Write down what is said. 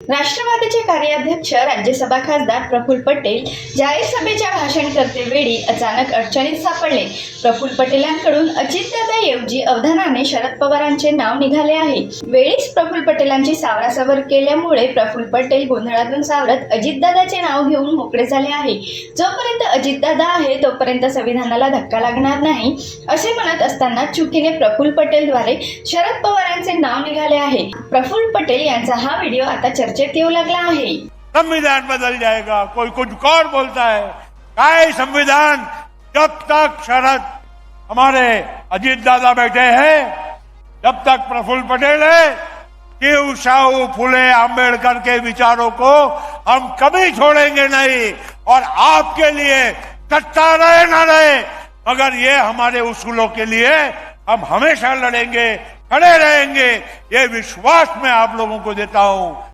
राष्ट्रवादीचे कार्याध्यक्ष राज्यसभा खासदार प्रफुल्ल पटेल जाहीर सभेच्या भाषण करते वेळी अचानक अडचणीत सापडले. प्रफुल्ल पटेलांकडून अजितदादाऐवजी अवधानाने शरद पवारांचे नाव निघाले आहे. वेळीच प्रफुल्ल पटेलांची सावरासावर केल्यामुळे प्रफुल्ल पटेल गोंधळातून सावरत अजितदादाचे नाव घेऊन मोकळे झाले आहे. जोपर्यंत अजितदादा आहे तोपर्यंत संविधानाला धक्का लागणार नाही असे म्हणत असताना चुकीने प्रफुल्ल पटेलद्वारे शरद पवारांचे नाव निघाले आहे. प्रफुल्ल पटेल यांचा हा व्हिडिओ आता चर्चेत येऊ लागला आहे संविधान बदल जाएगा, कोई कुछ और बोलता है। काय संविधान, जब तक शरद हमारे अजीत दादा बैठे हैं, जब तक प्रफुल्ल पटेल है शिव शाहू, फुले अंबेडकर के विचारों को हम कभी छोड़ेंगे नहीं, और आपके लिए सत्ता रहे ना रहे, मगर ये हमारे उसूलों के लिए हम हमेशा लड़ेंगे, खड़े रहेंगे, ये विश्वास मैं आप लोगों को देता हूँ।